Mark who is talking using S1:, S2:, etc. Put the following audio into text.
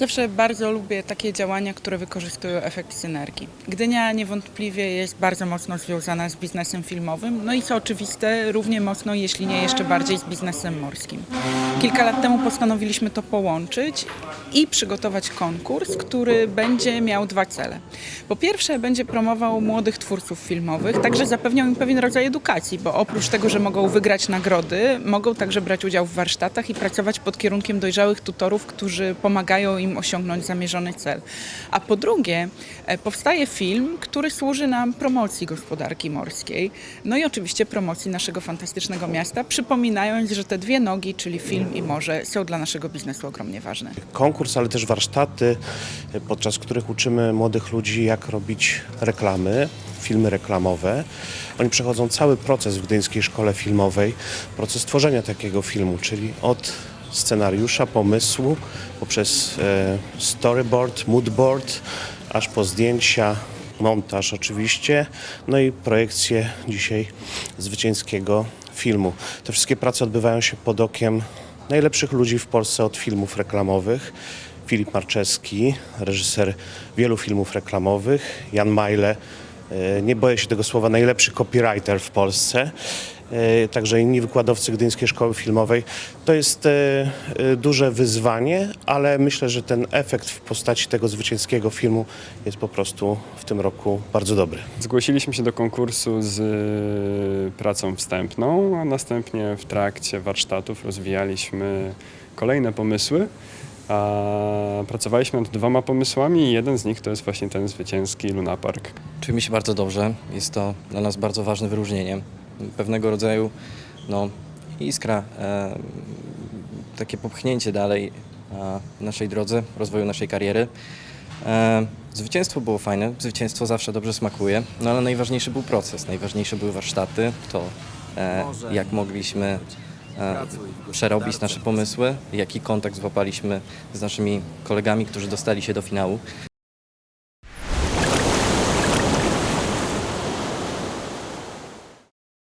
S1: Zawsze bardzo lubię takie działania, które wykorzystują efekt synergii. Gdynia niewątpliwie jest bardzo mocno związana z biznesem filmowym, no i co oczywiste, równie mocno, jeśli nie jeszcze bardziej z biznesem morskim. Kilka lat temu postanowiliśmy to połączyć i przygotować konkurs, który będzie miał dwa cele. Po pierwsze, będzie promował młodych twórców filmowych, także zapewniał im pewien rodzaj edukacji, bo oprócz tego, że mogą wygrać nagrody, mogą także brać udział w warsztatach i pracować pod kierunkiem dojrzałych tutorów, którzy pomagają im osiągnąć zamierzony cel. A po drugie, e, powstaje film, który służy nam promocji gospodarki morskiej, no i oczywiście promocji naszego fantastycznego miasta, przypominając, że te dwie nogi, czyli film i morze, są dla naszego biznesu ogromnie ważne.
S2: konkurs, ale też warsztaty, podczas których uczymy młodych ludzi, jak robić reklamy, filmy reklamowe. Oni przechodzą cały proces w Gdyńskiej Szkole Filmowej, proces tworzenia takiego filmu, czyli od scenariusza, pomysłu, poprzez e, storyboard, moodboard, aż po zdjęcia, montaż oczywiście, no i projekcję dzisiaj zwycięskiego filmu. Te wszystkie prace odbywają się pod okiem najlepszych ludzi w Polsce od filmów reklamowych. Filip Marczewski, reżyser wielu filmów reklamowych, Jan Majle, nie boję się tego słowa, najlepszy copywriter w Polsce, e, także inni wykładowcy Gdyńskiej Szkoły Filmowej. To jest e, e, duże wyzwanie, ale myślę, że ten efekt w postaci tego zwycięskiego filmu jest po prostu w tym roku bardzo dobry.
S3: Zgłosiliśmy się do konkursu z pracą wstępną, a następnie w trakcie warsztatów rozwijaliśmy kolejne pomysły. A pracowaliśmy nad dwoma pomysłami i jeden z nich to jest właśnie ten zwycięski Luna Park.
S4: Czujemy się bardzo dobrze. Jest to dla nas bardzo ważne wyróżnienie. Pewnego rodzaju no, iskra, e, takie popchnięcie dalej e, w naszej drodze, rozwoju naszej kariery. E, zwycięstwo było fajne, zwycięstwo zawsze dobrze smakuje, no ale najważniejszy był proces, najważniejsze były warsztaty, to e, jak mogliśmy przerobić nasze pomysły, jaki kontakt złapaliśmy z naszymi kolegami, którzy dostali się do finału.